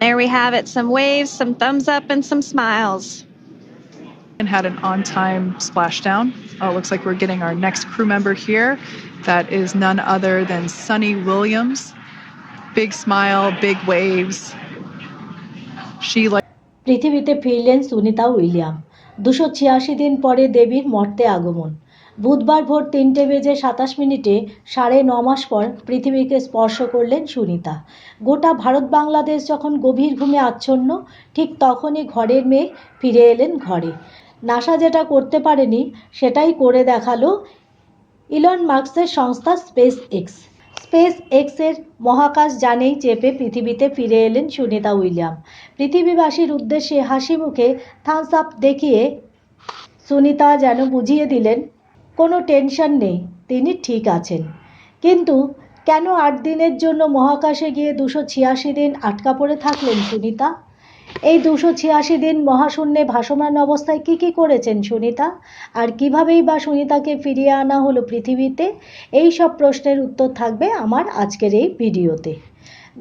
There we have it some waves, some thumbs up, and some smiles. and had an on-time splashdown. Oh, it looks like we're getting our next crew member here. That is none other than Sunny Williams. Big smile, big waves. She like পৃথিবীতে ফিরলেন Sunita William দুশো ছিয়াশি দিন পরে দেবীর মর্তে আগমন বুধবার ভোর তিনটে বেজে সাতাশ মিনিটে সাড়ে ন মাস পর পৃথিবীকে স্পর্শ করলেন সুনিতা। গোটা ভারত বাংলাদেশ যখন গভীর ঘুমে আচ্ছন্ন, ঠিক তখনই ঘরের মেয়ে ফিরে এলেন ঘরে। নাসা যেটা করতে পারেনি, সেটাই করে দেখাল ইলন মার্কসের সংস্থা স্পেস এক্স স্পেস এক্সের মহাকাশ যানেই চেপে পৃথিবীতে ফিরে এলেন সুনিতা উইলিয়াম। পৃথিবীবাসীর উদ্দেশ্যে হাসি মুখে থামস আপ দেখিয়ে সুনিতা যেন বুঝিয়ে দিলেন কোনো টেনশন নেই, তিনি ঠিক আছেন। কিন্তু কেন আট দিনের জন্য মহাকাশে গিয়ে দুশো ছিয়াশি দিন আটকা পড়ে থাকলেন সুনিতা? এই দুশো ছিয়াশি দিন মহাশূন্যে ভাসমান অবস্থায় কি কি করেছেন সুনিতা? আর কিভাবেই বা সুনিতাকে ফিরিয়ে আনা হলো পৃথিবীতে? এই সব প্রশ্নের উত্তর থাকবে আমার আজকের এই ভিডিওতে।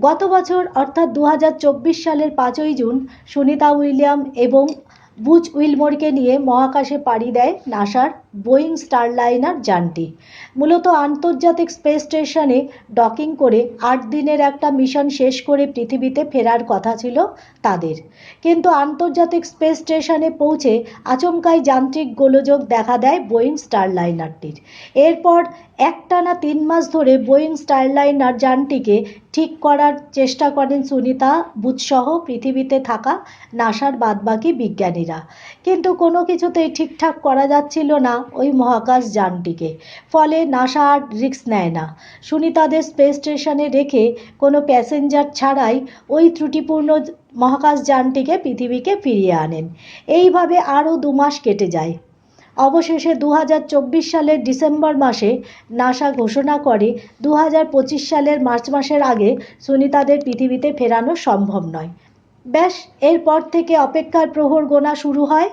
গত বছর, অর্থাৎ দু হাজার চব্বিশ সালের পাঁচই জুন, সুনিতা উইলিয়াম এবং বুচ উইলমোরকে নিয়ে মহাকাশে পাড়ি দেয় নাসার বোয়িং স্টারলাইনার যানটি। মূলত আন্তর্জাতিক স্পেস স্টেশনে ডকিং করে আট দিনের একটা মিশন শেষ করে পৃথিবীতে ফেরার কথা ছিল তাদের। কিন্তু আন্তর্জাতিক স্পেস স্টেশনে পৌঁছে আচমকাই যান্ত্রিক গোলযোগ দেখা দেয় বোয়িং স্টারলাইনারটির এরপর একটানা তিন মাস ধরে বোয়িং স্টারলাইনার যানটিকে ঠিক করার চেষ্টা করেন সুনিতা বুথসহ পৃথিবীতে থাকা নাসার বাদবাকি বিজ্ঞানীরা। কিন্তু কোনো কিছুতেই ঠিকঠাক করা যাচ্ছিল না। ওই মহাকাশ যানটিকে। ফলে নাসা আর রিস্ক নেয় না। সুনিতাদের স্পেস স্টেশনে রেখে কোনো প্যাসেঞ্জার ছাড়াই ওই ত্রুটিপূর্ণ মহাকাশ যানটিকে পৃথিবীকে ফিরিয়ে আনেন। এইভাবে আরও দু মাস কেটে যায়। অবশেষে দু হাজার চব্বিশ সালের ডিসেম্বর মাসে নাসা ঘোষণা করে দু হাজার পঁচিশ সালের মার্চ মাসের আগে সুনিতাদের পৃথিবীতে ফেরানো সম্ভব নয়। ব্যাস, এরপর থেকে অপেক্ষার প্রহর গোনা শুরু হয়।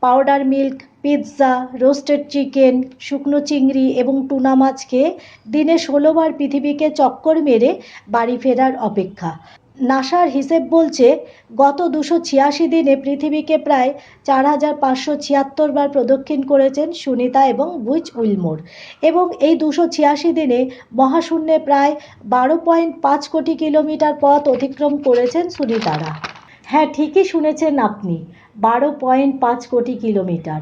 Powder milk pizza, roasted chicken, শুকনো চিংড়ি এবং টুনা মাছ খেয়ে দিনে ষোলোবার পৃথিবীকে চক্কর মেরে বাড়ি ফেরার অপেক্ষা। নাসার হিসেব বলছে, গত দুশো ছিয়াশি দিনে পৃথিবীকে প্রায় চার হাজার পাঁচশো ছিয়াত্তর বার প্রদক্ষিণ করেছেন সুনিতা এবং বুইচ উইলমোর এবং এই দুশো ছিয়াশি দিনে মহাশূন্যে প্রায় বারো পয়েন্ট পাঁচ কোটি কিলোমিটার পথ অতিক্রম করেছেন সুনিতারা। হ্যাঁ ঠিকই শুনেছেন আপনি, বারো পয়েন্ট পাঁচ কোটি কিলোমিটার।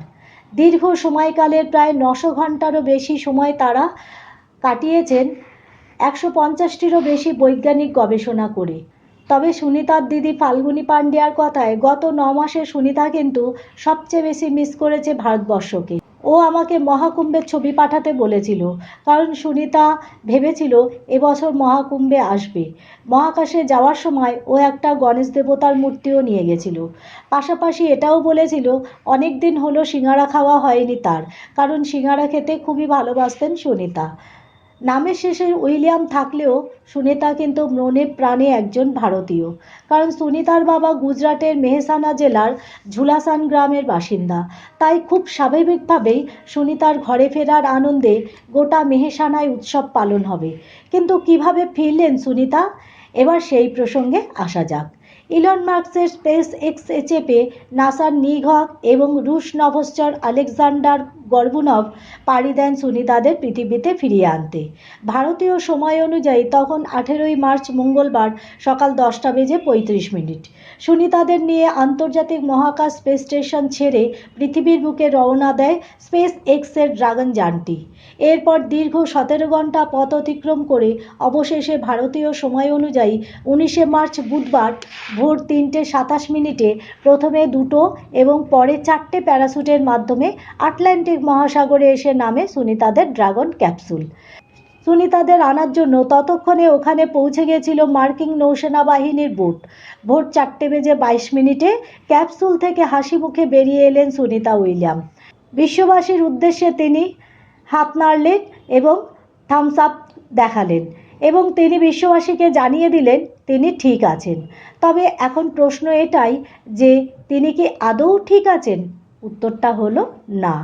দীর্ঘ সময়কালের প্রায় নশো ঘন্টারও বেশি সময় তারা কাটিয়েছেন, একশো পঞ্চাশটিরও বেশি বৈজ্ঞানিক গবেষণা করে। তবে সুনিতার দিদি ফাল্গুনি পান্ডিয়ার কথায় গত ন মাসে সুনিতা কিন্তু সবচেয়ে বেশি মিস করেছে ভারতবর্ষকে। ও আমাকে মহাকুম্ভের ছবি পাঠাতে বলেছিল। কারণ সুনিতা ভেবেছিল এবছর মহাকুম্ভে আসবে। মহাকাশে যাওয়ার সময় ও একটা গণেশ দেবতার মূর্তিও নিয়ে গেছিল। পাশাপাশি এটাও বলেছিল, অনেক দিন হলো সিঙাড়া খাওয়া হয়নি তার। কারণ সিঙাড়া খেতে খুবই ভালোবাসতেন সুনিতা। নামের শেষে উইলিয়াম থাকলেও সুনিতা কিন্তু মনে প্রাণে একজন ভারতীয়। কারণ সুনিতার বাবা গুজরাটের মেহসানা জেলার ঝুলাসান গ্রামের বাসিন্দা। তাই খুব স্বাভাবিকভাবেই সুনিতার ঘরে ফেরার আনন্দে গোটা মেহসানায় উৎসব পালন হবে। কিন্তু কীভাবে ফিরলেন সুনিতা? এবার সেই প্রসঙ্গে আসা যাক। ইলন মার্কসের স্পেস এক্সে চেপে নাসার নিঘক এবং রুশ নভশ্চর আলেকজান্ডার গর্বুনভ পাড়ি দেন সুনিতাদের পৃথিবীতে ফিরিয়ে আনতে। ভারতীয় সময় অনুযায়ী তখন আঠেরোই মার্চ মঙ্গলবার সকাল দশটা বেজে পঁয়ত্রিশ মিনিট। সুনিতাদের নিয়ে আন্তর্জাতিক মহাকাশ স্পেস স্টেশন ছেড়ে পৃথিবীর বুকে রওনা দেয় স্পেস এক্সের ড্রাগন যানটি। এরপর দীর্ঘ সতেরো ঘণ্টা পথ অতিক্রম করে অবশেষে ভারতীয় সময় অনুযায়ী উনিশে মার্চ বুধবার ভোর তিনটে সাতাশ মিনিটে প্রথমে দুটো এবং পরে চারটে প্যারাসুটের মাধ্যমে আটলান্টিক মহাসাগরে এসে নামে সুনিতাদের ড্রাগন ক্যাপসুল। সুনিতাদের আনার জন্য ততক্ষণে ওখানে পৌঁছে গেছিল মার্কিন নৌসেনা বাহিনীর বোট। ভোর চারটে বেজে বাইশ মিনিটে ক্যাপসুল থেকে হাসি মুখে বেরিয়ে এলেন সুনিতা উইলিয়াম। বিশ্ববাসীর উদ্দেশ্যে তিনি হাত নাড়লেন এবং থামস আপ দেখালেন এবং তিনি বিশ্ববাসীকে জানিয়ে দিলেন তিনি ঠিক আছেন। তবে এখন প্রশ্ন এটাই যে তিনি কি আদৌ ঠিক আছেন? উত্তরটা হলো না।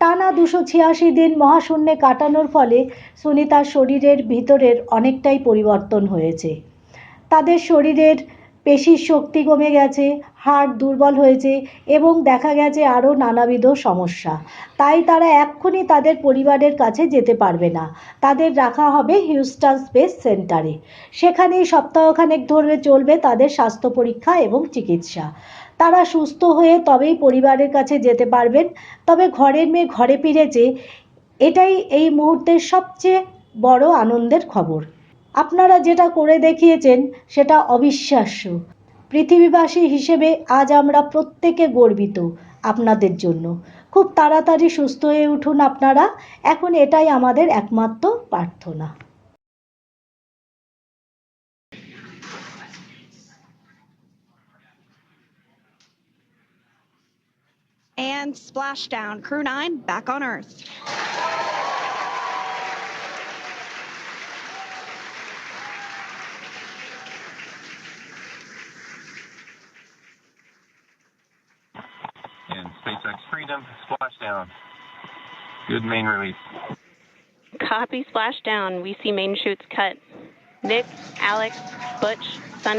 টানা দুশো ছিয়াশি দিন মহাশূন্যে কাটানোর ফলে সুনিতার শরীরের ভিতরের অনেকটাই পরিবর্তন হয়েছে। তাদের শরীরের পেশির শক্তি কমে গেছে, হাড় দুর্বল হয়েছে এবং দেখা গেছে আরও নানাবিধ সমস্যা। তাই তারা এক্ষুনি তাদের পরিবারের কাছে যেতে পারবে না। তাদের রাখা হবে হিউস্টন স্পেস সেন্টারে। সেখানেই সপ্তাহখানেক ধরে চলবে তাদের স্বাস্থ্য পরীক্ষা এবং চিকিৎসা। তারা সুস্থ হয়ে তবেই পরিবারের কাছে যেতে পারবেন। তবে ঘরের মেয়ে ঘরে ফিরেছে, এটাই এই মুহূর্তের সবচেয়ে বড় আনন্দের খবর। আপনারা যেটা করে দেখিয়েছেন, সেটা অবিশ্বাস্য পৃথিবীবাসী হিসেবে আজ আমরা প্রত্যেকে গর্বিত আপনাদের জন্য খুব তাড়াতাড়ি সুস্থ হয়ে উঠুন আপনারা এখন এটাই আমাদের একমাত্র প্রার্থনা And splashdown. Crew 9 back on Earth. SpaceX Freedom splashdown. Good main release. Copy splashdown. We see main chutes cut. Nick, Alex, Butch, Sunny.